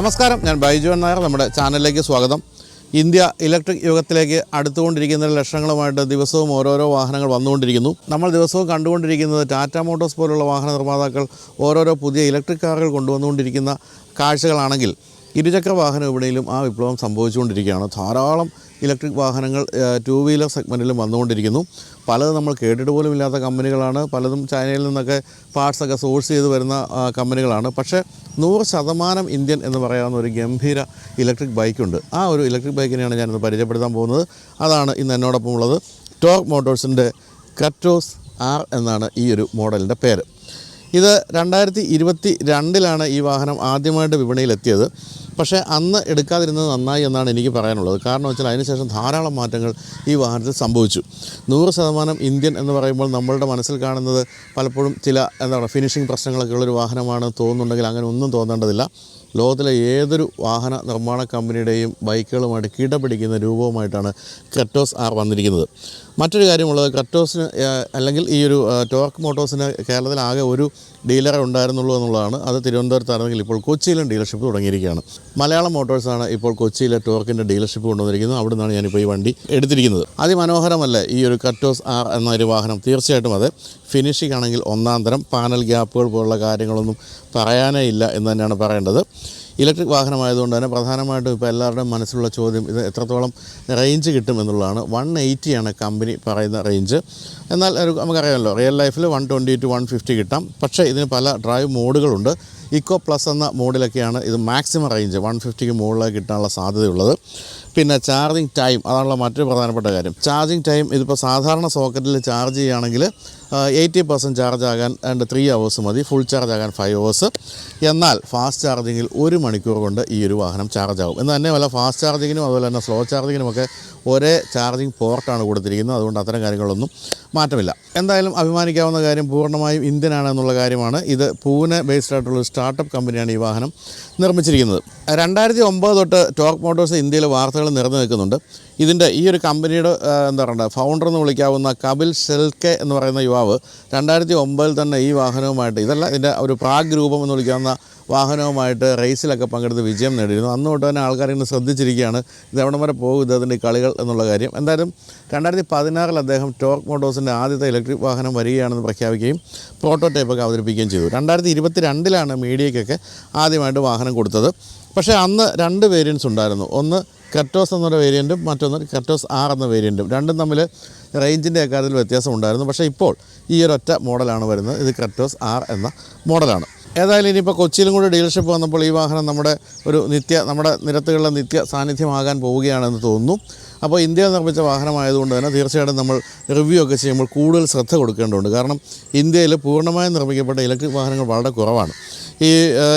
നമസ്കാരം ഞാൻ ബൈജു നായർ നമ്മുടെ ചാനലിലേക്ക് സ്വാഗതം. ഇന്ത്യ ഇലക്ട്രിക് യുഗത്തിലേക്ക് അടുത്തുകൊണ്ടിരിക്കുന്ന ലക്ഷണങ്ങളുമായിട്ട് ദിവസവും ഓരോരോ വാഹനങ്ങൾ വന്നുകൊണ്ടിരിക്കുന്നു. നമ്മൾ ദിവസവും കണ്ടുകൊണ്ടിരിക്കുന്നത് ടാറ്റ മോട്ടോഴ്സ് പോലുള്ള വാഹന നിർമ്മാതാക്കൾ ഓരോരോ പുതിയ ഇലക്ട്രിക് കാറുകൾ കൊണ്ടുവന്നുകൊണ്ടിരിക്കുന്ന കാഴ്ചകളാണെങ്കിൽ ഇരുചക്ര വാഹന വിപണിയിലും ആ വിപ്ലവം സംഭവിച്ചുകൊണ്ടിരിക്കുകയാണ്. ധാരാളം ഇലക്ട്രിക് വാഹനങ്ങൾ ടു വീലർ സെഗ്മെന്റിലും വന്നുകൊണ്ടിരിക്കുന്നു. പലതും നമ്മൾ കേട്ടിട്ട് പോലും ഇല്ലാത്ത കമ്പനികളാണ്. പലതും ചൈനയിൽ നിന്നൊക്കെ പാർട്സൊക്കെ സോഴ്സ് ചെയ്ത് വരുന്ന കമ്പനികളാണ്. പക്ഷേ നൂറ് ശതമാനം ഇന്ത്യൻ എന്ന് പറയാവുന്ന ഒരു ഗംഭീര ഇലക്ട്രിക് ബൈക്കുണ്ട്. ആ ഒരു ഇലക്ട്രിക് ബൈക്കിനെയാണ് ഞാനിന്ന് പരിചയപ്പെടുത്താൻ പോകുന്നത്. അതാണ് ഇന്ന് എന്നോടൊപ്പം ഉള്ളത് ടോർക്ക് മോട്ടോഴ്സിന്റെ ക്രറ്റോസ് ആർ എന്നാണ് ഈ ഒരു മോഡലിന്റെ പേര്. ഇത് രണ്ടായിരത്തി ഇരുപത്തി രണ്ടിലാണ് ഈ വാഹനം ആദ്യമായിട്ട് വിപണിയിലെത്തിയത്. പക്ഷേ അന്ന് എടുക്കാതിരുന്നത് നന്നായി എന്നാണ് എനിക്ക് പറയാനുള്ളത്. കാരണം വെച്ചാൽ അതിനുശേഷം ധാരാളം മാറ്റങ്ങൾ ഈ വാഹനത്തിൽ സംഭവിച്ചു. നൂറ് ശതമാനം ഇന്ത്യൻ എന്ന് പറയുമ്പോൾ നമ്മളുടെ മനസ്സിൽ കാണുന്നത് പലപ്പോഴും ചില എന്താണ് ഫിനിഷിംഗ് പ്രശ്നങ്ങളൊക്കെ ഉള്ളൊരു വാഹനമാണ് തോന്നുന്നുണ്ടെങ്കിൽ അങ്ങനെ ഒന്നും തോന്നേണ്ടതില്ല. ലോകത്തിലെ ഏതൊരു വാഹന നിർമ്മാണ കമ്പനിയുടെയും ബൈക്കുകളുമായിട്ട് കിടപിടിക്കുന്ന രൂപവുമായിട്ടാണ് ക്രറ്റോസ് ആർ വന്നിരിക്കുന്നത്. മറ്റൊരു കാര്യമുള്ളത് ക്രറ്റോസിന് അല്ലെങ്കിൽ ഈ ഒരു ടോർക്ക് മോട്ടോഴ്സിന് കേരളത്തിലാകെ ഒരു ഡീലറെ ഉണ്ടായിരുന്നുള്ളൂ എന്നുള്ളതാണ്. അത് തിരുവനന്തപുരത്താണെങ്കിൽ ഇപ്പോൾ കൊച്ചിയിലും ഡീലർഷിപ്പ് തുടങ്ങിയിരിക്കുകയാണ്. മലയാളം മോട്ടോഴ്സാണ് ഇപ്പോൾ കൊച്ചിയിലെ ടോർക്കിന്റെ ഡീലർഷിപ്പ് കൊണ്ടുവന്നിരിക്കുന്നത്. അവിടെ നിന്നാണ് ഞാനിപ്പോൾ ഈ വണ്ടി എടുത്തിരിക്കുന്നത്. അതിമനോഹരമല്ലേ ഈ ഒരു കറ്റോസ് ആർ എന്ന ഒരു വാഹനം. തീർച്ചയായിട്ടും അതെ ഫിനിഷിംഗ് ആണെങ്കിൽ ഒന്നാം തരം. പാനൽ ഗ്യാപ്പുകൾ പോലുള്ള കാര്യങ്ങളൊന്നും പറയാനേ ഇല്ല എന്ന് തന്നെയാണ് പറയേണ്ടത്. ഇലക്ട്രിക് വാഹനമായതുകൊണ്ട് തന്നെ പ്രധാനമായിട്ടും ഇപ്പോൾ എല്ലാവരുടെയും മനസ്സിലുള്ള ചോദ്യം ഇത് എത്രത്തോളം റേഞ്ച് കിട്ടും എന്നുള്ളതാണ്. വൺ എയ്റ്റിയാണ് കമ്പനി പറയുന്ന റേഞ്ച് എന്നാൽ ഒരു നമുക്കറിയാമല്ലോ റിയൽ ലൈഫിൽ one twenty to one fifty കിട്ടാം. പക്ഷേ ഇതിന് പല ഡ്രൈവ് മോഡുകളുണ്ട്. ഇക്കോ പ്ലസ് എന്ന മോഡിലൊക്കെയാണ് ഇത് മാക്സിമം റേഞ്ച് വൺ ഫിഫ്റ്റിക്ക് മുകളിലേക്ക് കിട്ടാനുള്ള സാധ്യതയുള്ളത്. പിന്നെ ചാർജിങ് ടൈം അതാണല്ലോ മറ്റൊരു പ്രധാനപ്പെട്ട കാര്യം. ചാർജിങ് ടൈം ഇതിപ്പോൾ സാധാരണ സോക്കറ്റിൽ ചാർജ് ചെയ്യുകയാണെങ്കിൽ എയ്റ്റി പെർസെന്റ് ചാർജ് ആകാൻ രണ്ട് ത്രീ അവേഴ്സ് മതി ഫുൾ ചാർജ് ആകാൻ ഫൈവ് അവേഴ്സ് എന്നാൽ ഫാസ്റ്റ് ചാർജിങ്ങിൽ ഒരു മണിക്കൂർ കൊണ്ട് ഈ ഒരു വാഹനം ചാർജ് ആകും. എന്ന് തന്നെ വല്ല ഫാസ്റ്റ് ചാർജിങ്ങിനും അതുപോലെ തന്നെ സ്ലോ ചാർജിങ്ങിനുമൊക്കെ ഒരേ ചാർജിങ് പോർട്ടാണ് കൊടുത്തിരിക്കുന്നത്. അതുകൊണ്ട് അത്തരം കാര്യങ്ങളൊന്നും മാറ്റമില്ല. എന്തായാലും അഭിമാനിക്കാവുന്ന കാര്യം പൂർണമായും ഇന്ത്യനാണ് എന്നുള്ള കാര്യമാണ്. ഇത് പൂനെ ബേസ്ഡ് ആയിട്ടുള്ള സ്റ്റാർട്ടപ്പ് കമ്പനിയാണ് ഈ വാഹനം നിർമ്മിച്ചിരിക്കുന്നത്. രണ്ടായിരത്തി ഒമ്പത് തൊട്ട് ടോർക്ക് മോട്ടോഴ്സ് ഇന്ത്യയിൽ വാർത്തകൾ നിറഞ്ഞു നിൽക്കുന്നുണ്ട് ഇതിന്റെ ഈ ഒരു കമ്പനിയുടെ എന്താ പറയുക ഫൗണ്ടർ എന്ന് വിളിക്കാവുന്ന കപിൽ സെൽക്കെ എന്ന് പറയുന്ന യുവാവ് രണ്ടായിരത്തി ഒമ്പതിൽ തന്നെ ഈ വാഹനവുമായിട്ട് ഇതല്ല ഇതിന്റെ ഒരു പ്രാഗ് രൂപം എന്ന് വിളിക്കാവുന്ന വാഹനവുമായിട്ട് റേസിലൊക്കെ പങ്കെടുത്ത് വിജയം നേടിയിരുന്നു. അന്ന് തൊട്ട് തന്നെ ആൾക്കാർ ഇങ്ങനെ ശ്രദ്ധിച്ചിരിക്കുകയാണ് ഇത് എവിടം വരെ പോകും ഇദ്ദേഹത്തിന്റെ കളികൾ എന്നുള്ള കാര്യം. എന്തായാലും രണ്ടായിരത്തി പതിനാറിൽ അദ്ദേഹം ടോർക്ക് മോട്ടോഴ്സിന്റെ ആദ്യത്തെ ഇലക്ട്രിക് വാഹനം വരികയാണെന്ന് പ്രഖ്യാപിക്കുകയും പ്രോട്ടോടൈപ്പൊക്കെ അവതരിപ്പിക്കുകയും ചെയ്തു. രണ്ടായിരത്തി ഇരുപത്തി രണ്ടിലാണ് മീഡിയയ്ക്കൊക്കെ ആദ്യമായിട്ട് വാഹനം കൊടുത്തത്. പക്ഷേ അന്ന് രണ്ട് വേരിയൻസ് ഉണ്ടായിരുന്നു. ഒന്ന് കറ്റോസ് എന്നൊരു വേരിയന്റും മറ്റൊന്ന് കറ്റോസ് ആർ എന്ന വേരിയന്റും രണ്ടും തമ്മിൽ റേഞ്ചിന്റെ അക്കാര്യത്തിൽ വ്യത്യാസം ഉണ്ടായിരുന്നു. പക്ഷേ ഇപ്പോൾ ഈ ഒരൊറ്റ മോഡലാണ് വരുന്നത്. ഇത് കറ്റോസ് ആർ എന്ന മോഡലാണ് ഏതായാലും ഇനിയിപ്പോൾ കൊച്ചിയിലും കൂടി ഡീലർഷിപ്പ് വന്നപ്പോൾ ഈ വാഹനം നമ്മുടെ ഒരു നിത്യ നമ്മുടെ നിരത്തുകളിലെ നിത്യ സാന്നിധ്യമാകാൻ പോവുകയാണെന്ന് തോന്നുന്നു. അപ്പോൾ ഇന്ത്യയിൽ നിർമ്മിച്ച വാഹനമായതുകൊണ്ട് തന്നെ തീർച്ചയായിട്ടും നമ്മൾ റിവ്യൂ ഒക്കെ ചെയ്യുമ്പോൾ കൂടുതൽ ശ്രദ്ധ കൊടുക്കേണ്ടതുണ്ട്. കാരണം ഇന്ത്യയിൽ പൂർണമായും നിർമ്മിക്കപ്പെട്ട ഇലക്ട്രിക് വാഹനങ്ങൾ വളരെ കുറവാണ്. ഈ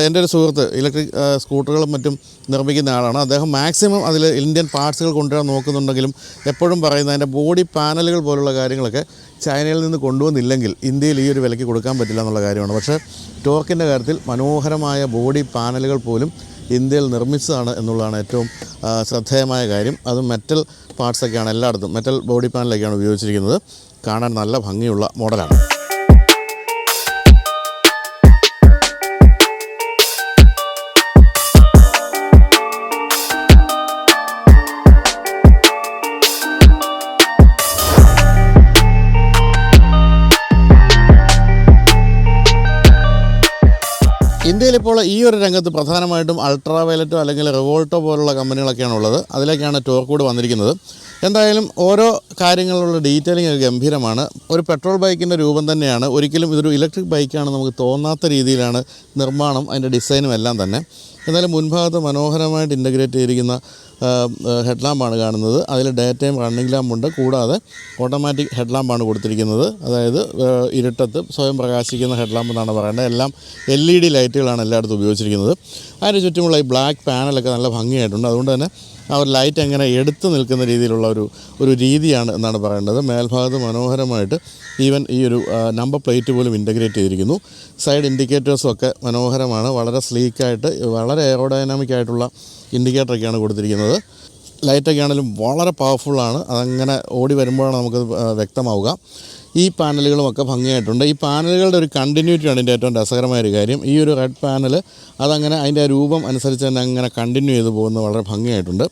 എന്റെ ഒരു സുഹൃത്ത് ഇലക്ട്രിക് സ്കൂട്ടറുകളും മറ്റും നിർമ്മിക്കുന്ന ആളാണ്. അദ്ദേഹം മാക്സിമം അതിൽ ഇന്ത്യൻ പാർട്സുകൾ കൊണ്ടുവരാൻ നോക്കുന്നുണ്ടെങ്കിലും എപ്പോഴും പറയുന്നത് അതിന്റെ ബോഡി പാനലുകൾ പോലുള്ള കാര്യങ്ങളൊക്കെ ചൈനയിൽ നിന്ന് കൊണ്ടുവന്നില്ലെങ്കിൽ ഇന്ത്യയിൽ ഈ ഒരു വിലയ്ക്ക് കൊടുക്കാൻ പറ്റില്ല എന്നുള്ള കാര്യമാണ്. പക്ഷേ ടോക്കിന്റെ കാര്യത്തിൽ മനോഹരമായ ബോഡി പാനലുകൾ പോലും ഇന്ത്യയിൽ നിർമ്മിച്ചതാണ് എന്നുള്ളതാണ് ഏറ്റവും ശ്രദ്ധേയമായ കാര്യം. അത് മെറ്റൽ പാർട്സൊക്കെയാണ് എല്ലായിടത്തും മെറ്റൽ ബോഡി പാനലൊക്കെയാണ് ഉപയോഗിച്ചിരിക്കുന്നത്. കാണാൻ നല്ല ഭംഗിയുള്ള മോഡലാണ്. ഇന്ത്യയിൽ ഇപ്പോൾ ഈ ഒരു രംഗത്ത് പ്രധാനമായിട്ടും അൾട്രാ വയലറ്റോ അല്ലെങ്കിൽ റിവോൾട്ടോ പോലുള്ള കമ്പനികളൊക്കെയാണ് ഉള്ളത്. അതിലേക്കാണ് ടോർക്കൂഡ് വന്നിരിക്കുന്നത്. എന്തായാലും ഓരോ കാര്യങ്ങളിലുള്ള ഡീറ്റെയിലിംഗ് ഗംഭീരമാണ്. ഒരു പെട്രോൾ ബൈക്കിന്റെ രൂപം തന്നെയാണ്. ഒരിക്കലും ഇതൊരു ഇലക്ട്രിക് ബൈക്കാണ് നമുക്ക് തോന്നാത്ത രീതിയിലാണ് നിർമ്മാണം അതിന്റെ ഡിസൈനും എല്ലാം തന്നെ. എന്നാലും മുൻഭാഗത്ത് മനോഹരമായിട്ട് ഇന്റഗ്രേറ്റ് ചെയ്തിരിക്കുന്ന ഹെഡ് ലാമ്പാണ് കാണുന്നത്. അതിൽ ഡേ ടൈം റണ്ണിംഗ് ലാമ്പുണ്ട് കൂടാതെ ഓട്ടോമാറ്റിക് ഹെഡ് ലാമ്പാണ് കൊടുത്തിരിക്കുന്നത്. അതായത് ഇരുട്ടത്ത് സ്വയം പ്രകാശിക്കുന്ന ഹെഡ് ലാമ്പ് എന്നാണ് പറയേണ്ടത്. എല്ലാം എൽ ഇ ഡി ലൈറ്റുകളാണ് എല്ലായിടത്തും ഉപയോഗിച്ചിരിക്കുന്നത്. അതിന് ചുറ്റുമുള്ള ഈ ബ്ലാക്ക് പാനലൊക്കെ നല്ല ഭംഗിയായിട്ടുണ്ട്. അതുകൊണ്ട് തന്നെ ആ ഒരു ലൈറ്റ് എങ്ങനെ എടുത്തു നിൽക്കുന്ന രീതിയിലുള്ള ഒരു ഒരു രീതിയാണ് എന്നാണ് പറയേണ്ടത്. മേൽഭാഗത്ത് മനോഹരമായിട്ട് ഈവൻ ഈ ഒരു നമ്പർ പ്ലേറ്റ് പോലും ഇന്റഗ്രേറ്റ് ചെയ്തിരിക്കുന്നു. സൈഡ് ഇൻഡിക്കേറ്റേഴ്സും ഒക്കെ മനോഹരമാണ്. വളരെ സ്ലീക്കായിട്ട് വളരെ എയറോഡൈനാമിക് ആയിട്ടുള്ള ഇൻഡിക്കേറ്ററൊക്കെയാണ് കൊടുത്തിരിക്കുന്നത്. ലൈറ്റൊക്കെ ആണെങ്കിലും വളരെ പവർഫുള്ളാണ് അതങ്ങനെ ഓടി വരുമ്പോഴാണ് നമുക്ക് വ്യക്തമാവുക. ഈ പാനലുകളുമൊക്കെ ഭംഗിയായിട്ടുണ്ട്. ഈ പാനലുകളുടെ ഒരു കണ്ടിന്യൂറ്റിയാണ് ഇതിന്റെ ഏറ്റവും രസകരമായ ഒരു കാര്യം. ഈ ഒരു റെഡ് പാനൽ അതങ്ങനെ അതിന്റെ രൂപം അനുസരിച്ച് തന്നെ അങ്ങനെ കണ്ടിന്യൂ ചെയ്തു പോകുന്നത് വളരെ ഭംഗിയായിട്ടുണ്ട്.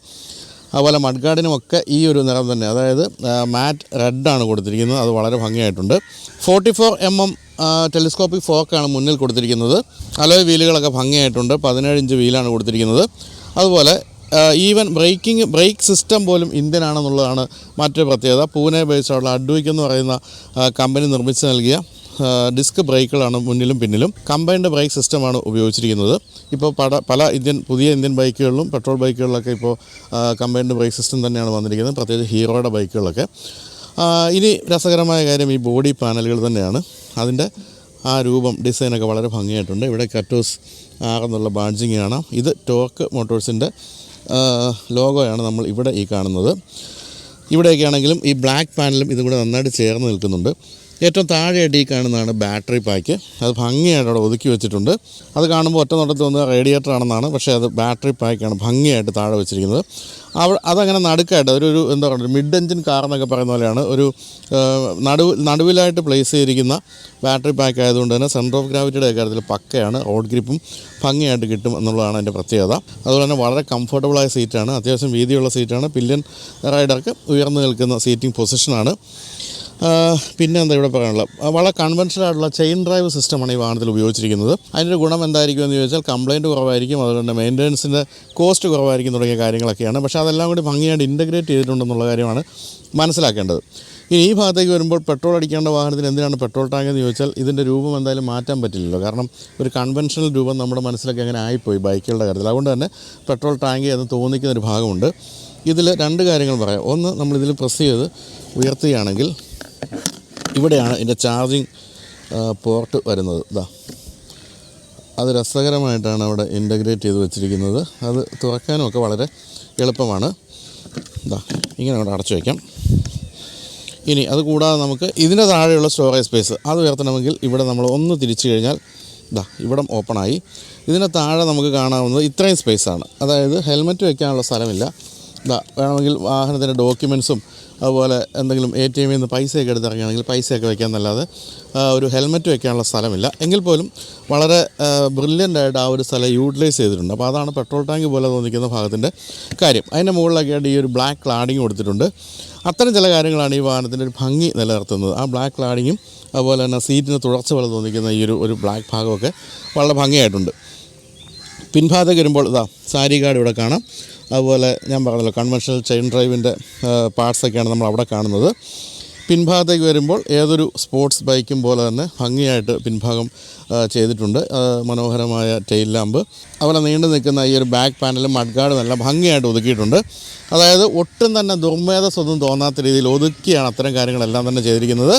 അതുപോലെ മഡ്ഗാർഡിനുമൊക്കെ ഈ ഒരു നിറം തന്നെ അതായത് മാറ്റ് റെഡാണ് കൊടുത്തിരിക്കുന്നത്. അത് വളരെ ഭംഗിയായിട്ടുണ്ട്. Forty four M M telescopic ഫോക്കാണ് മുന്നിൽ കൊടുത്തിരിക്കുന്നത്. അലോയ് വീലുകളൊക്കെ ഭംഗിയായിട്ടുണ്ട്. പതിനേഴ് ഇഞ്ച് വീലാണ് കൊടുത്തിരിക്കുന്നത്. അതുപോലെ ഈവൻ ബ്രേക്കിംഗ് ബ്രേക്ക് സിസ്റ്റം പോലും ഇന്ത്യൻ ആണെന്നുള്ളതാണ് മറ്റൊരു പ്രത്യേകത. പൂനെ ബേസ്ഡുള്ള അഡ്വിക് എന്ന് പറയുന്ന കമ്പനി നിർമ്മിച്ച് നൽകിയ ഡിസ്ക് ബ്രേക്കുകളാണ് മുന്നിലും പിന്നിലും കമ്പൈൻഡ് ബ്രേക്ക് സിസ്റ്റമാണ് ഉപയോഗിച്ചിരിക്കുന്നത്. ഇപ്പോൾ പല പല ഇന്ത്യൻ പുതിയ ഇന്ത്യൻ ബൈക്കുകളിലും പെട്രോൾ ബൈക്കുകളിലൊക്കെ ഇപ്പോൾ കമ്പൈൻഡ് ബ്രേക്ക് സിസ്റ്റം തന്നെയാണ് വന്നിരിക്കുന്നത്. പ്രത്യേകിച്ച് ഹീറോയുടെ ബൈക്കുകളൊക്കെ ഇനി രസകരമായ കാര്യം ഈ ബോഡി പാനലുകൾ തന്നെയാണ്. അതിന്റെ ആ രൂപം ഡിസൈനൊക്കെ വളരെ ഭംഗിയായിട്ടുണ്ട്. ഇവിടെ കറ്റോസ് ആർ എന്നുള്ള ബാഡ്ജിങ് കാണാം ഇത് ടോക്ക് മോട്ടോഴ്സിന്റെ ലോഗോയാണ് നമ്മൾ ഇവിടെ ഈ കാണുന്നത്. ഇവിടെയൊക്കെ ആണെങ്കിലും ഈ ബ്ലാക്ക് പാനലും ഇതും കൂടെ നന്നായിട്ട് ചേർന്ന് നിൽക്കുന്നുണ്ട്. ഏറ്റവും താഴെയായിട്ട് ഈ കാണുന്നതാണ് ബാറ്ററി പാക്ക് അത് ഭംഗിയായിട്ട് അവിടെ ഒതുക്കി വെച്ചിട്ടുണ്ട്. അത് കാണുമ്പോൾ ഒറ്റ നോട്ടത്തിൽ വന്ന് റേഡിയേറ്റർ ആണെന്നാണ്. പക്ഷേ അത് ബാറ്ററി പാക്കാണ് ഭംഗിയായിട്ട് താഴെ വെച്ചിരിക്കുന്നത്. അവ അതങ്ങനെ നടുക്കായിട്ട് ഒരു ഒരു എന്താ പറയുക മിഡ് എഞ്ചിൻ കാർ എന്നൊക്കെ പറയുന്ന പോലെയാണ് ഒരു നടുവ് നടുവിലായിട്ട് പ്ലേസ് ചെയ്തിരിക്കുന്ന ബാറ്ററി പാക്ക് ആയതുകൊണ്ട് തന്നെ സെന്റർ ഓഫ് ഗ്രാവിറ്റിയുടെ കാര്യത്തിൽ പക്കയാണ് റോഡ് ഗ്രിപ്പും ഭംഗിയായിട്ട് കിട്ടും എന്നുള്ളതാണ് അതിന്റെ പ്രത്യേകത. അതുപോലെ തന്നെ വളരെ കംഫർട്ടബിളായ സീറ്റാണ് അത്യാവശ്യം വീതിയുള്ള സീറ്റാണ് പില്യൻ റൈഡർക്ക് ഉയർന്നു നിൽക്കുന്ന സീറ്റിംഗ് പൊസിഷനാണ് പിന്നെ എന്താ ഇവിടെ പറയാനുള്ളത്? വളരെ കൺവെൻഷനൽ ആയിട്ടുള്ള ചെയിൻ ഡ്രൈവ് സിസ്റ്റമാണ് ഈ വാഹനത്തിൽ ഉപയോഗിച്ചിരിക്കുന്നത്. അതിന്റെ ഗുണം എന്തായിരിക്കും എന്ന് ചോദിച്ചാൽ കംപ്ലയിന്റ് കുറവായിരിക്കും അതുകൊണ്ട് മെയിന്റനൻസിന്റെ കോസ്റ്റ് കുറവായിരിക്കും തുടങ്ങിയ കാര്യങ്ങളൊക്കെയാണ്. പക്ഷേ അതെല്ലാം കൂടി ഭംഗിയായിട്ട് ഇന്റഗ്രേറ്റ് ചെയ്തിട്ടുണ്ടെന്നുള്ള കാര്യമാണ് മനസ്സിലാക്കേണ്ടത്. ഇനി ഈ ഭാഗത്തേക്ക് വരുമ്പോൾ പെട്രോൾ അടിക്കേണ്ട വാഹനത്തിന് എന്തിനാണ് പെട്രോൾ ടാങ്ക് എന്ന് ചോദിച്ചാൽ ഇതിന്റെ രൂപം എന്തായാലും മാറ്റാൻ പറ്റില്ലല്ലോ. കാരണം ഒരു കൺവെൻഷണൽ രൂപം നമ്മുടെ മനസ്സിലൊക്കെ അങ്ങനെ ആയിപ്പോയി ബൈക്കുകളുടെ കാര്യത്തിൽ. അതുകൊണ്ട് തന്നെ പെട്രോൾ ടാങ്ക് എന്ന് തോന്നിക്കുന്ന ഒരു ഭാഗമുണ്ട്. ഇതിൽ രണ്ട് കാര്യങ്ങൾ പറയാം. ഒന്ന് നമ്മളിതിൽ പ്രസ് ചെയ്ത് ഉയർത്തുകയാണെങ്കിൽ ഇവിടെയാണ് ഇതിന്റെ ചാർജിങ് പോർട്ട് വരുന്നത്. ഇതാ അത് രസകരമായിട്ടാണ് അവിടെ ഇന്റഗ്രേറ്റ് ചെയ്ത് വെച്ചിരിക്കുന്നത്. അത് തുറക്കാനും ഒക്കെ വളരെ എളുപ്പമാണ്. ഇതാ ഇങ്ങനെ അവിടെ അടച്ചു വയ്ക്കാം. ഇനി അത് കൂടാതെ നമുക്ക് ഇതിന്റെ താഴെയുള്ള സ്റ്റോറേജ് സ്പേസ് അത് ഉയർത്തണമെങ്കിൽ ഇവിടെ നമ്മൾ ഒന്ന് തിരിച്ചു കഴിഞ്ഞാൽ ഇതാ ഇവിടം ഓപ്പണായി ഇതിന്റെ താഴെ നമുക്ക് കാണാവുന്നത് ഇത്രയും സ്പേസാണ് അതായത് ഹെൽമെറ്റ് വയ്ക്കാനുള്ള സ്ഥലമില്ല. വേണമെങ്കിൽ വാഹനത്തിന്റെ ഡോക്യുമെൻസും അതുപോലെ എന്തെങ്കിലും എ ടി എമ്മിൽ നിന്ന് പൈസയൊക്കെ എടുത്തിറങ്ങുകയാണെങ്കിൽ പൈസയൊക്കെ വെക്കാമെന്നല്ലാതെ ഒരു ഹെൽമെറ്റ് വെക്കാനുള്ള സ്ഥലമില്ല. എങ്കിൽ പോലും വളരെ ബ്രില്യന്റ് ആയിട്ട് ആ ഒരു സ്ഥലം യൂട്ടിലൈസ് ചെയ്തിട്ടുണ്ട്. അപ്പോൾ അതാണ് പെട്രോൾ ടാങ്ക് പോലെ തോന്നിക്കുന്ന ഭാഗത്തിന്റെ കാര്യം. അതിന്റെ മുകളിലൊക്കെയായിട്ട് ഈ ഒരു ബ്ലാക്ക് ക്ലാഡിങ് കൊടുത്തിട്ടുണ്ട്. അത്തരം ചില കാര്യങ്ങളാണ് ഈ വാഹനത്തിന്റെ ഒരു ഭംഗി നിലനിർത്തുന്നത്. ആ ബ്ലാക്ക് ക്ലാഡിങ്ങും അതുപോലെ തന്നെ സീറ്റിന് തുടർച്ച പോലെ തോന്നിക്കുന്ന ഈ ഒരു ഒരു ബ്ലാക്ക് ഭാഗമൊക്കെ വളരെ ഭംഗിയായിട്ടുണ്ട്. പിൻഭാഗത്തേക്ക് വരുമ്പോൾ ഇതാ സാരി കാർഡ് ഇവിടെ കാണാം. അതുപോലെ ഞാൻ പറഞ്ഞല്ലോ കൺവെൻഷണൽ ചെയിൻ ഡ്രൈവിന്റെ പാർട്സൊക്കെയാണ് നമ്മൾ അവിടെ കാണുന്നത്. പിൻഭാഗത്തേക്ക് വരുമ്പോൾ ഏതൊരു സ്പോർട്സ് ബൈക്കും പോലെ തന്നെ ഭംഗിയായിട്ട് പിൻഭാഗം ചെയ്തിട്ടുണ്ട്. മനോഹരമായ ടെയിൽ ലാമ്പ് അതുപോലെ നീണ്ടു നിൽക്കുന്ന ഈ ഒരു ബാക്ക് പാനലും മഡ്ഗാർഡും നല്ല ഭംഗിയായിട്ട് ഒതുക്കിയിട്ടുണ്ട്. അതായത് ഒട്ടും തന്നെ ദുർമേധസ്സൊന്നും തോന്നാത്ത രീതിയിൽ ഒതുക്കിയാണ് അത്തരം കാര്യങ്ങളെല്ലാം തന്നെ ചെയ്തിരിക്കുന്നത്.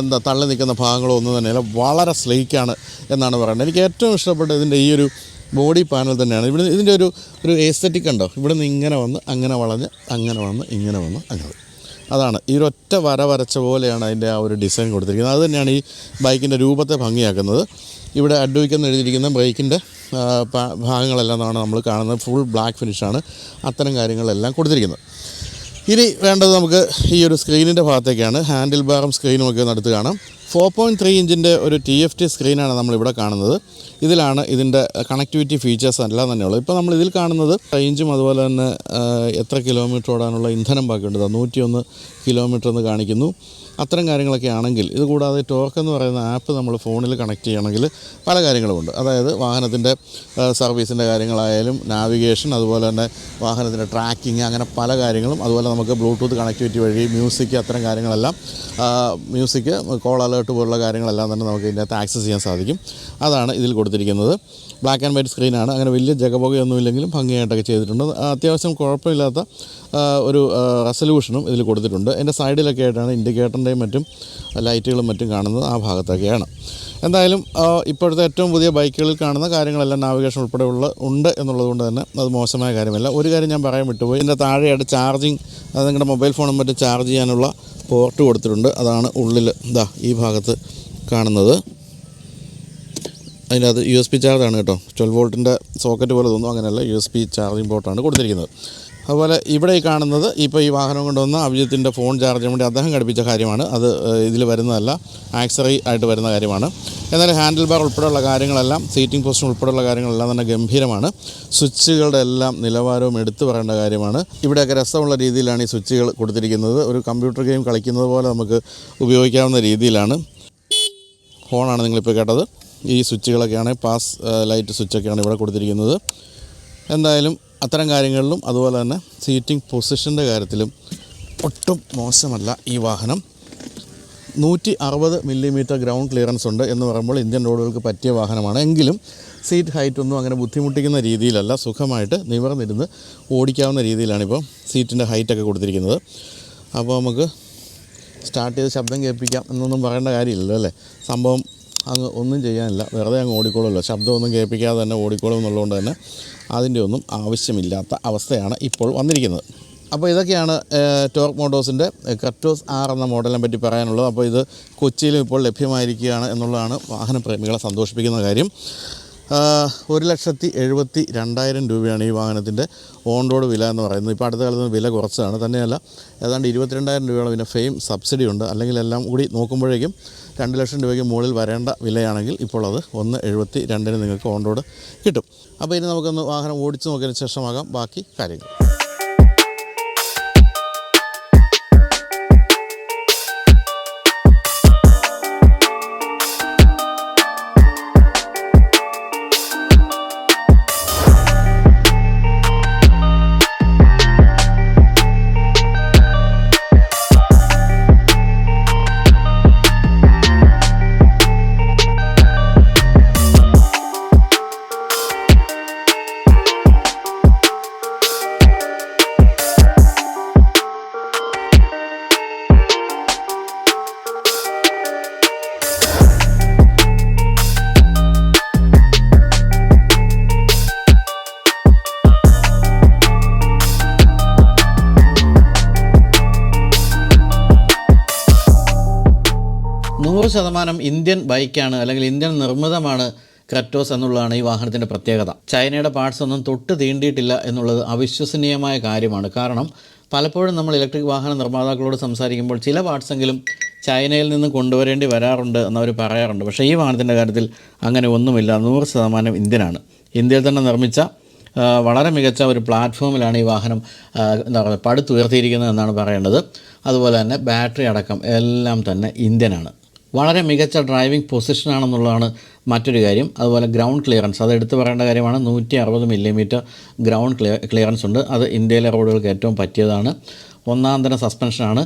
എന്താ തള്ളി നിൽക്കുന്ന ഭാഗങ്ങളോ ഒന്നും തന്നെയല്ല വളരെ സ്ലീക്കാണ് എന്നാണ് പറയുന്നത്. എനിക്ക് ഏറ്റവും ഇഷ്ടപ്പെട്ട ഇതിന്റെ ഈ ഒരു ബോഡി പാനൽ തന്നെയാണ്. ഇവിടെ ഇതിന്റെ ഒരു ഒരു എസ്തറ്റിക് ഉണ്ടോ? ഇവിടെ നിന്ന് ഇങ്ങനെ വന്ന് അങ്ങനെ വളഞ്ഞ് അങ്ങനെ വന്ന് ഇങ്ങനെ വന്ന് അങ്ങനെ. അതാണ്. ഈ ഒരൊറ്റ വര വരച്ച പോലെയാണ് അതിന്റെ ആ ഒരു ഡിസൈൻ കൊടുത്തിരിക്കുന്നത്. അത് തന്നെയാണ് ഈ ബൈക്കിന്റെ രൂപത്തെ ഭംഗിയാക്കുന്നത്. ഇവിടെ അഡ്വയ്ക്കെന്ന് എഴുതിയിരിക്കുന്ന ബൈക്കിന്റെ ഭാഗങ്ങളെല്ലാം നമ്മൾ കാണുന്നത്. ഫുൾ ബ്ലാക്ക് ഫിനിഷാണ് അത്തരം കാര്യങ്ങളെല്ലാം കൊടുത്തിരിക്കുന്നത്. ഇനി വേണ്ടത് നമുക്ക് ഈ ഒരു സ്ക്രീനിന്റെ ഭാഗത്തേക്കാണ്. ഹാൻഡിൽ ബാറും സ്ക്രീനും ഒക്കെ ഒന്ന് അടുത്ത് കാണാം. ഫോർ പോയിന്റ് ത്രീ ഇഞ്ചിന്റെ ഒരു ടി എഫ് ടി സ്ക്രീനാണ് നമ്മളിവിടെ കാണുന്നത്. ഇതിലാണ് ഇതിന്റെ കണക്ടിവിറ്റി ഫീച്ചേഴ്സ് എല്ലാം തന്നെയുള്ളത്. ഇപ്പോൾ നമ്മൾ ഇതിൽ കാണുന്നത് റേഞ്ചും അതുപോലെ തന്നെ എത്ര കിലോമീറ്റർ ഓടാനുള്ള ഇന്ധനം ബാക്കിയുണ്ട്. നൂറ്റിയൊന്ന് കിലോമീറ്റർ എന്ന് കാണിക്കുന്നു. അത്തരം കാര്യങ്ങളൊക്കെ ആണെങ്കിൽ ഇത് കൂടാതെ ടോർക്ക് എന്ന് പറയുന്ന ആപ്പ് നമ്മൾ ഫോണിൽ കണക്ട് ചെയ്യണമെങ്കിൽ പല കാര്യങ്ങളുമുണ്ട്. അതായത് വാഹനത്തിന്റെ സർവീസിന്റെ കാര്യങ്ങളായാലും നാവിഗേഷൻ അതുപോലെ തന്നെ വാഹനത്തിന്റെ ട്രാക്കിങ് അങ്ങനെ പല കാര്യങ്ങളും അതുപോലെ നമുക്ക് ബ്ലൂടൂത്ത് കണക്ടിവിറ്റി വഴി മ്യൂസിക് അത്തരം കാര്യങ്ങളെല്ലാം മ്യൂസിക് കോൾ അലേർട്ട് പോലുള്ള കാര്യങ്ങളെല്ലാം തന്നെ നമുക്ക് ഇതിനകത്ത് ആക്സസ് ചെയ്യാൻ സാധിക്കും. അതാണ് ഇതിൽ കൊടുത്തിരിക്കുന്നത്. ബ്ലാക്ക് ആൻഡ് വൈറ്റ് സ്ക്രീനാണ് അങ്ങനെ വലിയ ജഗബോഗയൊന്നുമില്ലെങ്കിലും ഭംഗിയായിട്ടൊക്കെ ചെയ്തിട്ടുണ്ട്. അത്യാവശ്യം കുഴപ്പമില്ലാത്ത ഒരു റെസൊല്യൂഷനും ഇതിൽ കൊടുത്തിട്ടുണ്ട്. എന്റെ സൈഡിലൊക്കെ ആയിട്ടാണ് ഇൻഡിക്കേറ്ററിന്റെയും മറ്റും ലൈറ്റുകളും മറ്റും കാണുന്നത് ആ ഭാഗത്തൊക്കെയാണ്. എന്തായാലും ഇപ്പോഴത്തെ ഏറ്റവും പുതിയ ബൈക്കുകളിൽ കാണുന്ന കാര്യങ്ങളെല്ലാം നാവിഗേഷൻ ഉൾപ്പെടെയുള്ള ഉണ്ട് എന്നുള്ളതുകൊണ്ട് തന്നെ അത് മോശമായ കാര്യമല്ല. ഒരു കാര്യം ഞാൻ പറയാൻ വിട്ടുപോയി. ഇതിന്റെ താഴെയായിട്ട് ചാർജിങ് അത് നിങ്ങളുടെ മൊബൈൽ ഫോണും മറ്റും ചാർജ് ചെയ്യാനുള്ള പോർട്ട് കൊടുത്തിട്ടുണ്ട്. അതാണ് ഉള്ളിൽ ഇതാ ഈ ഭാഗത്ത് കാണുന്നത്. അതിന്റെ അത് യു എസ് പി ചാർജാണ് കേട്ടോ. ട്വൽവ് വോൾട്ടിന്റെ സോക്കറ്റ് പോലെ തോന്നും അങ്ങനെയല്ല യു എസ് പി ചാർജിങ് പോർട്ടാണ് കൊടുത്തിരിക്കുന്നത്. അതുപോലെ ഇവിടെ ഈ കാണുന്നത് ഇപ്പോൾ ഈ വാഹനം കൊണ്ടുവന്ന അഭിജിത്തിന്റെ ഫോൺ ചാർജ് വേണ്ടി അദ്ദേഹം ഘടിപ്പിച്ച കാര്യമാണ്. അത് ഇതിൽ വരുന്നതല്ല ആക്സറി ആയിട്ട് വരുന്ന കാര്യമാണ്. എന്നാൽ ഹാൻഡിൽ ബാർ ഉൾപ്പെടെയുള്ള കാര്യങ്ങളെല്ലാം സീറ്റിംഗ് പൊസിഷൻ ഉൾപ്പെടെയുള്ള കാര്യങ്ങളെല്ലാം തന്നെ ഗംഭീരമാണ്. സ്വിച്ചുകളുടെ എല്ലാം നിലവാരവും എടുത്തു പറയേണ്ട കാര്യമാണ്. ഇവിടെയൊക്കെ രസമുള്ള രീതിയിലാണ് ഈ സ്വിച്ചുകൾ കൊടുത്തിരിക്കുന്നത്. ഒരു കമ്പ്യൂട്ടർ ഗെയിം കളിക്കുന്നത് പോലെ നമുക്ക് ഉപയോഗിക്കാവുന്ന രീതിയിലാണ്. ഹോണാണ് നിങ്ങളിപ്പോൾ കേട്ടത്. ഈ സ്വിച്ചുകളൊക്കെയാണ് പാസ് ലൈറ്റ് സ്വിച്ചൊക്കെയാണ് ഇവിടെ കൊടുത്തിരിക്കുന്നത്. എന്തായാലും അത്തരം കാര്യങ്ങളിലും അതുപോലെ തന്നെ സീറ്റിംഗ് പൊസിഷന്റെ കാര്യത്തിലും ഒട്ടും മോശമല്ല ഈ വാഹനം. നൂറ്റി അറുപത് മില്ലിമീറ്റർ ഗ്രൗണ്ട് ക്ലിയറൻസ് ഉണ്ട് എന്ന് പറയുമ്പോൾ ഇന്ത്യൻ റോഡുകൾക്ക് പറ്റിയ വാഹനമാണ്. എങ്കിലും സീറ്റ് ഹൈറ്റ് ഒന്നും അങ്ങനെ ബുദ്ധിമുട്ടിക്കുന്ന രീതിയിലല്ല. സുഖമായിട്ട് നിവർന്നിരുന്ന് ഓടിക്കാവുന്ന രീതിയിലാണിപ്പോൾ സീറ്റിന്റെ ഹൈറ്റൊക്കെ കൊടുത്തിരിക്കുന്നത്. അപ്പോൾ നമുക്ക് സ്റ്റാർട്ട് ചെയ്ത് ശബ്ദം കേൾപ്പിക്കാം എന്നൊന്നും പറയേണ്ട കാര്യമില്ലല്ലോ അല്ലേ? സംഭവം അങ്ങ് ഒന്നും ചെയ്യാനില്ല. വെറുതെ അങ്ങ് ഓടിക്കോളുമല്ലോ. ശബ്ദമൊന്നും കേൾപ്പിക്കാതെ തന്നെ ഓടിക്കോളും എന്നുള്ളതുകൊണ്ട് തന്നെ അതിന്റെ ഒന്നും ആവശ്യമില്ലാത്ത അവസ്ഥയാണ് ഇപ്പോൾ വന്നിരിക്കുന്നത്. അപ്പോൾ ഇതൊക്കെയാണ് ടോർക്ക് മോട്ടോഴ്സിന്റെ കർട്ടോസ് ആർ എന്ന മോഡലിനെ പറ്റി പറയാനുള്ളത്. അപ്പോൾ ഇത് കൊച്ചിയിലും ഇപ്പോൾ ലഭ്യമായിരിക്കുകയാണ് എന്നുള്ളതാണ് വാഹനപ്രേമികളെ സന്തോഷിപ്പിക്കുന്ന കാര്യം. ഒരു ലക്ഷത്തി എഴുപത്തി രണ്ടായിരം രൂപയാണ് ഈ വാഹനത്തിന്റെ ഓൺ റോഡ് വില എന്ന് പറയുന്നത്. ഇപ്പോൾ അടുത്ത കാലത്ത് വില കുറച്ചതാണ് തന്നെയല്ല ഏതാണ്ട് ഇരുപത്തിരണ്ടായിരം രൂപയോളം പിന്നെ ഫെയിം സബ്സിഡി ഉണ്ട്. അല്ലെങ്കിൽ എല്ലാം കൂടി നോക്കുമ്പോഴേക്കും രണ്ട് ലക്ഷം രൂപയ്ക്ക് മുകളിൽ വരേണ്ട വിലയാണെങ്കിൽ ഇപ്പോൾ അത് ഒന്ന് എഴുപത്തി രണ്ടിന് നിങ്ങൾക്ക് ഓൺ റോഡ് കിട്ടും. അപ്പോൾ ഇനി നമുക്കൊന്ന് വാഹനം ഓടിച്ച് നോക്കിയതിന് ശേഷമാകാം ബാക്കി കാര്യങ്ങൾ. ശതമാനം ഇന്ത്യൻ ബൈക്കാണ് അല്ലെങ്കിൽ ഇന്ത്യൻ നിർമ്മിതമാണ് ക്രറ്റോസ് എന്നുള്ളതാണ് ഈ വാഹനത്തിന്റെ പ്രത്യേകത. ചൈനയുടെ പാർട്സ് ഒന്നും തൊട്ട് തീണ്ടിയിട്ടില്ല എന്നുള്ളത് അവിശ്വസനീയമായ കാര്യമാണ്. കാരണം പലപ്പോഴും നമ്മൾ ഇലക്ട്രിക് വാഹന നിർമ്മാതാക്കളോട് സംസാരിക്കുമ്പോൾ ചില പാർട്സെങ്കിലും ചൈനയിൽ നിന്ന് കൊണ്ടുവരേണ്ടി വരാറുണ്ട് എന്നവർ പറയാറുണ്ട്. പക്ഷേ ഈ വാഹനത്തിന്റെ കാര്യത്തിൽ അങ്ങനെ ഒന്നുമില്ല. നൂറ് ശതമാനം ഇന്ത്യനാണ്. ഇന്ത്യയിൽ തന്നെ നിർമ്മിച്ച വളരെ മികച്ച ഒരു പ്ലാറ്റ്ഫോമിലാണ് ഈ വാഹനം എന്താ പറയുക പടുത്തുയർത്തിയിരിക്കുന്നത് എന്നാണ് പറയേണ്ടത്. അതുപോലെ തന്നെ ബാറ്ററി അടക്കം എല്ലാം തന്നെ ഇന്ത്യനാണ്. വളരെ മികച്ച ഡ്രൈവിംഗ് പൊസിഷനാണെന്നുള്ളതാണ് മറ്റൊരു കാര്യം. അതുപോലെ ഗ്രൗണ്ട് ക്ലിയറൻസ് അത് എടുത്തു പറയേണ്ട കാര്യമാണ്. നൂറ്റി അറുപത് മില്ലിമീറ്റർ ഗ്രൗണ്ട് ക്ലിയറൻസ് ഉണ്ട്. അത് ഇന്ത്യയിലെ റോഡുകൾക്ക് ഏറ്റവും പറ്റിയതാണ്. ഒന്നാം തരം സസ്പെൻഷനാണ്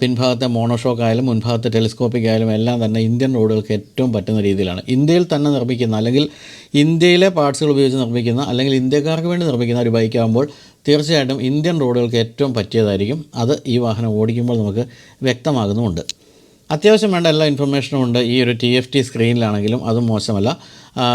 പിൻഭാഗത്തെ മോണോഷോക്ക് ആയാലും മുൻഭാഗത്തെ ടെലിസ്കോപ്പിക് ആയാലും എല്ലാം തന്നെ ഇന്ത്യൻ റോഡുകൾക്ക് ഏറ്റവും പറ്റുന്ന രീതിയിലാണ്. ഇന്ത്യയിൽ തന്നെ നിർമ്മിക്കുന്ന അല്ലെങ്കിൽ ഇന്ത്യയിലെ പാർട്സുകൾ ഉപയോഗിച്ച് നിർമ്മിക്കുന്ന അല്ലെങ്കിൽ ഇന്ത്യക്കാർക്ക് വേണ്ടി നിർമ്മിക്കുന്ന ഒരു ബൈക്കാകുമ്പോൾ തീർച്ചയായിട്ടും ഇന്ത്യൻ റോഡുകൾക്ക് ഏറ്റവും പറ്റിയതായിരിക്കും. അത് ഈ വാഹനം ഓടിക്കുമ്പോൾ നമുക്ക് വ്യക്തമാകുന്നുമുണ്ട്. അത്യാവശ്യം വേണ്ട എല്ലാ ഇൻഫർമേഷനും ഉണ്ട്. ഈ ഒരു ടി എഫ് ടി സ്ക്രീനിലാണെങ്കിലും അതും മോശമല്ല.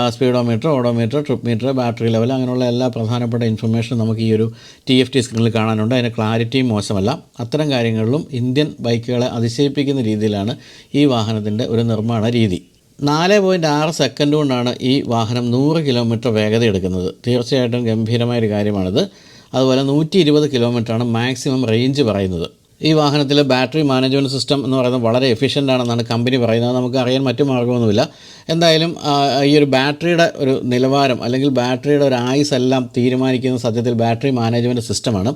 Speedometer odometer trip meter battery level അങ്ങനെയുള്ള എല്ലാ പ്രധാനപ്പെട്ട ഇൻഫർമേഷനും നമുക്ക് ഈ ഒരു ടി എഫ് ടി സ്ക്രീനിൽ കാണാനുണ്ട്. അതിന്റെ ക്ലാരിറ്റിയും മോശമല്ല. അത്തരം കാര്യങ്ങളിലും ഇന്ത്യൻ ബൈക്കുകളെ അതിശയിപ്പിക്കുന്ന രീതിയിലാണ് ഈ വാഹനത്തിന്റെ ഒരു നിർമ്മാണ രീതി. നാല് പോയിന്റ് ആറ് സെക്കൻഡ് കൊണ്ടാണ് ഈ വാഹനം നൂറ് കിലോമീറ്റർ വേഗത എടുക്കുന്നത്. തീർച്ചയായിട്ടും ഗംഭീരമായൊരു കാര്യമാണിത്. അതുപോലെ നൂറ്റി ഇരുപത് കിലോമീറ്ററാണ് മാക്സിമം റേഞ്ച് പറയുന്നത്. ഈ വാഹനത്തിൽ ബാറ്ററി മാനേജ്മെന്റ് സിസ്റ്റം എന്ന് പറയുന്നത് വളരെ എഫിഷ്യന്റ് ആണെന്നാണ് കമ്പനി പറയുന്നത്. നമുക്ക് അറിയാൻ മറ്റു മാർഗമൊന്നുമില്ല എന്തായാലും ഈ ഒരു ബാറ്ററിയുടെ ഒരു നിലവാരം അല്ലെങ്കിൽ ബാറ്ററിയുടെ ഒരു ആയുസ് എല്ലാം തീരുമാനിക്കുന്ന സത്യത്തിൽ ബാറ്ററി മാനേജ്മെന്റ് സിസ്റ്റമാണ്.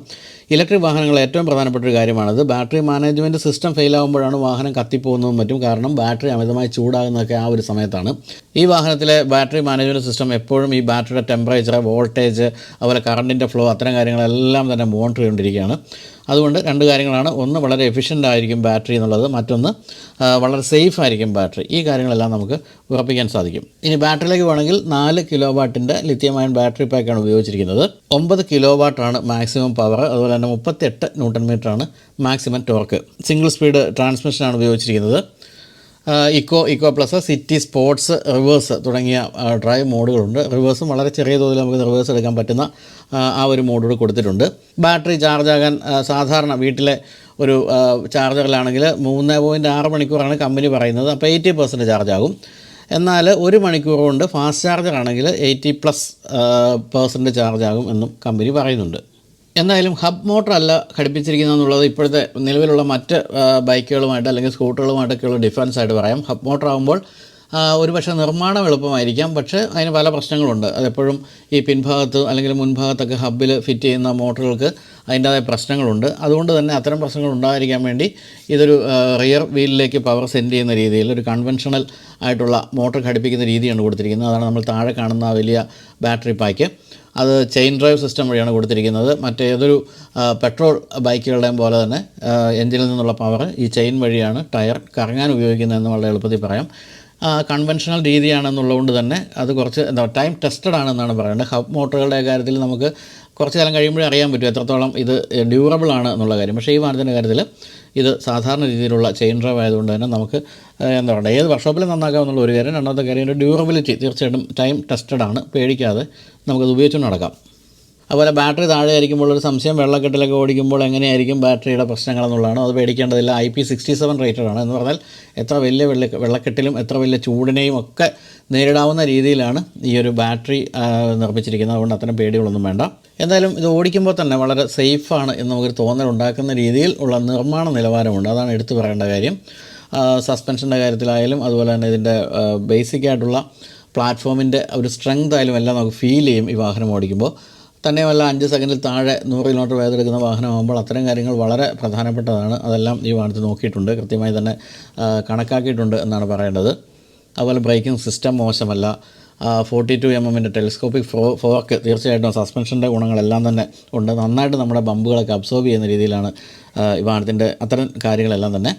ഇലക്ട്രിക് വാഹനങ്ങൾ ഏറ്റവും പ്രധാനപ്പെട്ട ഒരു കാര്യമാണത്. ബാറ്ററി മാനേജ്മെന്റ് സിസ്റ്റം ഫെയിൽ ആകുമ്പോഴാണ് വാഹനം കത്തിപ്പോകുന്നതും മറ്റും. കാരണം ബാറ്ററി അമിതമായി ചൂടാകുന്നതൊക്കെ ആ ഒരു സമയത്താണ്. ഈ വാഹനത്തിലെ ബാറ്ററി മാനേജ്മെന്റ് സിസ്റ്റം എപ്പോഴും ഈ ബാറ്ററിയുടെ ടെമ്പറേച്ചർ വോൾട്ടേജ് അതുപോലെ കറണ്ടിന്റെ ഫ്ലോ അത്തരം കാര്യങ്ങളെല്ലാം തന്നെ മോണിറ്റർ ചെയ്തുകൊണ്ടിരിക്കുകയാണ്. അതുകൊണ്ട് രണ്ട് കാര്യങ്ങളാണ്. ഒന്ന് വളരെ എഫിഷ്യന്റ് ആയിരിക്കും ബാറ്ററി എന്നുള്ളത്. മറ്റൊന്ന് വളരെ സേഫ് ആയിരിക്കും ബാറ്ററി. ഈ കാര്യങ്ങളെല്ലാം നമുക്ക് ഉറപ്പിക്കാൻ സാധിക്കും. ഇനി ബാറ്ററിയിലേക്ക് വേണമെങ്കിൽ നാല് കിലോ വാട്ടിന്റെ ലിഥിയം അയൺ ബാറ്ററി പാക്കാണ് ഉപയോഗിച്ചിരിക്കുന്നത്. ഒമ്പത് കിലോ വാട്ടാണ് മാക്സിമം പവർ അതുപോലെ തന്നെ മുപ്പത്തെട്ട് ന്യൂട്ടൺ മീറ്ററാണ് മാക്സിമം ടോർക്ക്. സിംഗിൾ സ്പീഡ് ട്രാൻസ്മിഷനാണ് ഉപയോഗിച്ചിരിക്കുന്നത്. Eco eco plus city sports reverse തുടങ്ങിയ ഡ്രൈവ് മോഡുകളുണ്ട്. റിവേഴ്സും വളരെ ചെറിയ തോതിൽ നമുക്ക് റിവേഴ്സ് എടുക്കാൻ പറ്റുന്ന ആ, ഒരു മോഡുകൾ കൊടുത്തിട്ടുണ്ട്. ബാറ്ററി ചാർജ് ആകാൻ സാധാരണ വീട്ടിലെ ഒരു ചാർജറിലാണെങ്കിൽ മൂന്ന് പോയിന്റ് ആറ് മണിക്കൂറാണ് കമ്പനി പറയുന്നത്. അപ്പോൾ എയ്റ്റി പെർസെന്റ് ചാർജ് ആകും. എന്നാൽ ഒരു മണിക്കൂർ കൊണ്ട് ഫാസ്റ്റ് ചാർജർ ആണെങ്കിൽ എയ്റ്റി പ്ലസ് പേഴ്സന്റ് ചാർജ് ആകും എന്നും കമ്പനി പറയുന്നുണ്ട്. എന്തായാലും ഹബ് മോട്ടർ അല്ല ഘടിപ്പിച്ചിരിക്കുന്നത് എന്നുള്ളത് ഇപ്പോഴത്തെ നിലവിലുള്ള മറ്റ് ബൈക്കുകളുമായിട്ട് അല്ലെങ്കിൽ സ്കൂട്ടറുകളുമായിട്ടൊക്കെയുള്ള ഡിഫറൻസ് ആയിട്ട് പറയാം. ഹബ് മോട്ടർ ആകുമ്പോൾ ഒരുപക്ഷെ ഒരു പക്ഷേ നിർമ്മാണം എളുപ്പമായിരിക്കാം. പക്ഷേ അതിന് പല പ്രശ്നങ്ങളുണ്ട്. അതെപ്പോഴും ഈ പിൻഭാഗത്ത് അല്ലെങ്കിൽ മുൻഭാഗത്തൊക്കെ ഹബ്ബിൽ ഫിറ്റ് ചെയ്യുന്ന മോട്ടറുകൾക്ക് അതിന്റേതായ പ്രശ്നങ്ങളുണ്ട്. അതുകൊണ്ട് തന്നെ അത്തരം പ്രശ്നങ്ങൾ ഉണ്ടായിരിക്കാൻ വേണ്ടി ഇതൊരു റിയർ വീലിലേക്ക് പവർ സെൻഡ് ചെയ്യുന്ന രീതിയിൽ ഒരു കൺവെൻഷണൽ ആയിട്ടുള്ള മോട്ടർ ഘടിപ്പിക്കുന്ന രീതിയാണ് കൊടുത്തിരിക്കുന്നത്. അതാണ് നമ്മൾ താഴെ കാണുന്ന വലിയ ബാറ്ററി പാക്ക്. അത് ചെയിൻ ഡ്രൈവ് സിസ്റ്റം വഴിയാണ് കൊടുത്തിരിക്കുന്നത്. മറ്റേതൊരു പെട്രോൾ ബൈക്കുകളുടെയും പോലെ തന്നെ എഞ്ചിനിൽ നിന്നുള്ള പവർ ഈ ചെയിൻ വഴിയാണ് ടയർ കറങ്ങാൻ ഉപയോഗിക്കുന്നതെന്ന് വളരെ എളുപ്പത്തിൽ പറയാം. കൺവെൻഷണൽ രീതിയാണെന്നുള്ളതുകൊണ്ട് തന്നെ അത് കുറച്ച് എന്താ ടൈം ടെസ്റ്റഡ് ആണെന്നാണ് പറയുന്നത്. ഹബ് മോട്ടറുകളുടെ കാര്യത്തിൽ നമുക്ക് കുറച്ച് കാലം കഴിയുമ്പോഴേ അറിയാൻ പറ്റും എത്രത്തോളം ഇത് ഡ്യൂറബിൾ ആണ് എന്നുള്ള കാര്യം. പക്ഷേ ഈ വാഹനത്തിന്റെ കാര്യത്തിൽ ഇത് സാധാരണ രീതിയിലുള്ള ചെയിൻ ഡ്രൈവ് ആയതുകൊണ്ട് തന്നെ നമുക്ക് എന്താ പറയുക ഏത് വർക്ക്ഷോപ്പിൽ നന്നാക്കാമെന്നുള്ള ഒരു കാര്യം. രണ്ടാമത്തെ കാര്യം ഇതിന്റെ ഡ്യൂറബിലിറ്റി തീർച്ചയായിട്ടും ടൈം ടെസ്റ്റഡ് ആണ്. പേടിക്കാതെ നമുക്കത് ഉപയോഗിച്ചുകൊണ്ട് നടക്കാം. അതുപോലെ ബാറ്ററി താഴെ ആയിരിക്കുമ്പോൾ ഒരു സംശയം വെള്ളക്കെട്ടിലൊക്കെ ഓടിക്കുമ്പോൾ എങ്ങനെയായിരിക്കും ബാറ്ററിയുടെ പ്രശ്നങ്ങൾ എന്നുള്ളതാണ് അത് പേടിക്കേണ്ടതില്ല. I P sixty seven rated ആണ് എന്ന് പറഞ്ഞാൽ എത്ര വലിയ വെള്ള വെള്ളക്കെട്ടിലും എത്ര വലിയ ചൂടിനെയും ഒക്കെ നേരിടാവുന്ന രീതിയിലാണ് ഈ ഒരു ബാറ്ററി നിർമ്മിച്ചിരിക്കുന്നത്. അതുകൊണ്ട് അത്തരം പേടികളൊന്നും വേണ്ട. എന്തായാലും ഇത് ഓടിക്കുമ്പോൾ തന്നെ വളരെ സേഫാണ് എന്ന് നമുക്കൊരു തോന്നൽ ഉണ്ടാക്കുന്ന രീതിയിൽ ഉള്ള നിർമ്മാണ നിലവാരമുണ്ട്. അതാണ് എടുത്തു പറയേണ്ട കാര്യം. സസ്പെൻഷന്റെ കാര്യത്തിലായാലും അതുപോലെ തന്നെ ഇതിന്റെ ബേസിക് ആയിട്ടുള്ള പ്ലാറ്റ്ഫോമിന്റെ ഒരു സ്ട്രെങ്ത് ആയാലും എല്ലാം നമുക്ക് ഫീൽ ചെയ്യും ഈ വാഹനം ഓടിക്കുമ്പോൾ. തന്നെയുമല്ല അഞ്ച് സെക്കൻഡിൽ താഴെ നൂറ് കിലോമീറ്റർ വേദനെടുക്കുന്ന വാഹനമാകുമ്പോൾ അത്തരം കാര്യങ്ങൾ വളരെ പ്രധാനപ്പെട്ടതാണ്. അതെല്ലാം ഈ വാഹനത്തിൽ നോക്കിയിട്ടുണ്ട്. കൃത്യമായി തന്നെ കണക്കാക്കിയിട്ടുണ്ട് എന്നാണ് പറയേണ്ടത്. അതുപോലെ ബ്രേക്കിംഗ് സിസ്റ്റം മോശമല്ല. ഫോർട്ടി ടു എം എമ്മിന്റെ ടെലിസ്കോപ്പിക് ഫോ ഫോർക്ക് തീർച്ചയായിട്ടും സസ്പെൻഷന്റെ ഗുണങ്ങളെല്ലാം തന്നെ ഉണ്ട്. നന്നായിട്ട് നമ്മുടെ ബമ്പുകളൊക്കെ അബ്സോർബ് ചെയ്യുന്ന രീതിയിലാണ് ഈ അത്തരം കാര്യങ്ങളെല്ലാം തന്നെ.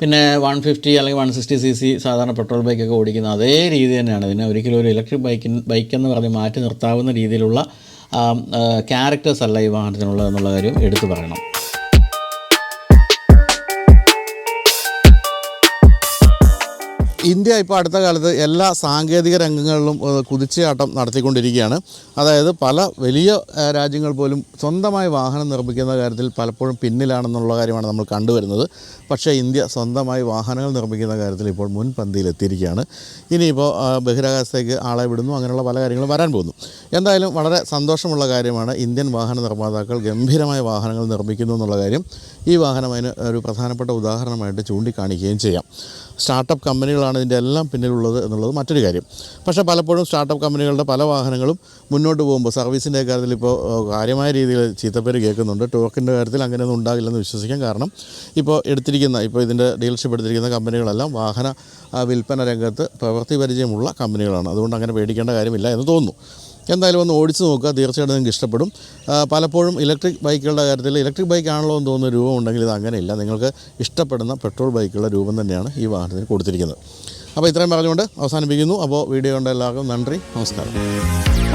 പിന്നെ വൺ ഫിഫ്റ്റി അല്ലെങ്കിൽ വൺ സിക്സ്റ്റി സി സി സാധാരണ പെട്രോൾ ബൈക്കൊക്കെ ഓടിക്കുന്ന അതേ രീതി തന്നെയാണ്. ഇതിനെ ഒരിക്കലും ഒരു ഇലക്ട്രിക് ബൈക്കിൻ ബൈക്കെന്ന് പറഞ്ഞ് മാറ്റി നിർത്താവുന്ന രീതിയിലുള്ള ക്യാരക്ടേഴ്സ് അല്ല ഈ വാഹനത്തിനുള്ളത് എന്നുള്ള കാര്യം എടുത്തു പറയണം. ഇന്ത്യ ഇപ്പോൾ അടുത്ത കാലത്ത് എല്ലാ സാങ്കേതിക രംഗങ്ങളിലും കുതിച്ചുചാട്ടം നടത്തിക്കൊണ്ടിരിക്കുകയാണ്. അതായത് പല വലിയ രാജ്യങ്ങൾ പോലും സ്വന്തമായി വാഹനം നിർമ്മിക്കുന്ന കാര്യത്തിൽ പലപ്പോഴും പിന്നിലാണെന്നുള്ള കാര്യമാണ് നമ്മൾ കണ്ടുവരുന്നത്. പക്ഷേ ഇന്ത്യ സ്വന്തമായി വാഹനങ്ങൾ നിർമ്മിക്കുന്ന കാര്യത്തിൽ ഇപ്പോൾ മുൻപന്തിയിലെത്തിയിരിക്കുകയാണ്. ഇനിയിപ്പോൾ ബഹിരാകാശത്തേക്ക് ആളെ വിടുന്നു അങ്ങനെയുള്ള പല കാര്യങ്ങളും വരാൻ പോകുന്നു. എന്തായാലും വളരെ സന്തോഷമുള്ള കാര്യമാണ് ഇന്ത്യൻ വാഹന നിർമ്മാതാക്കൾ ഗംഭീരമായ വാഹനങ്ങൾ നിർമ്മിക്കുന്നു എന്നുള്ള കാര്യം. ഈ വാഹനം അതിന് ഒരു പ്രധാനപ്പെട്ട ഉദാഹരണമായിട്ട് ചൂണ്ടിക്കാണിക്കുകയും ചെയ്യാം. സ്റ്റാർട്ടപ്പ് കമ്പനികളാണ് ഇതിന്റെ എല്ലാം പിന്നിലുള്ളത് എന്നുള്ളത് മറ്റൊരു കാര്യം. പക്ഷേ പലപ്പോഴും സ്റ്റാർട്ടപ്പ് കമ്പനികളുടെ പല വാഹനങ്ങളും മുന്നോട്ട് പോകുമ്പോൾ സർവീസിന്റെ കാര്യത്തിൽ ഇപ്പോൾ കാര്യമായ രീതിയിൽ ചീത്തപ്പേര് കേൾക്കുന്നുണ്ട്. ടോക്കിന്റെ കാര്യത്തിൽ അങ്ങനെയൊന്നും ഉണ്ടാകില്ലെന്ന് വിശ്വസിക്കാം. കാരണം ഇപ്പോൾ എടുത്തിരിക്കുന്ന ഇപ്പോൾ ഇതിന്റെ ഡീലർഷിപ്പ് എടുത്തിരിക്കുന്ന കമ്പനികളെല്ലാം വാഹന വിൽപ്പന രംഗത്ത് പ്രവൃത്തി പരിചയമുള്ള കമ്പനികളാണ്. അതുകൊണ്ട് അങ്ങനെ പേടിക്കേണ്ട കാര്യമില്ല എന്ന് തോന്നുന്നു. എന്തായാലും ഒന്ന് ഓടിച്ച് നോക്കുക. തീർച്ചയായിട്ടും നിങ്ങൾക്ക് ഇഷ്ടപ്പെടും. പലപ്പോഴും ഇലക്ട്രിക് ബൈക്കുകളുടെ കാര്യത്തിൽ ഇലക്ട്രിക് ബൈക്കാണല്ലോ എന്ന് തോന്നുന്ന രൂപം ഉണ്ടെങ്കിൽ ഇത് അങ്ങനെയില്ല. നിങ്ങൾക്ക് ഇഷ്ടപ്പെടുന്ന പെട്രോൾ ബൈക്കുകളുടെ രൂപം തന്നെയാണ് ഈ വാഹനത്തിന് കൊടുത്തിരിക്കുന്നത്. അപ്പോൾ ഇത്രയും പറഞ്ഞുകൊണ്ട് അവസാനിപ്പിക്കുന്നു. അപ്പോൾ വീഡിയോ കണ്ട എല്ലാവർക്കും നന്ദി. നമസ്കാരം.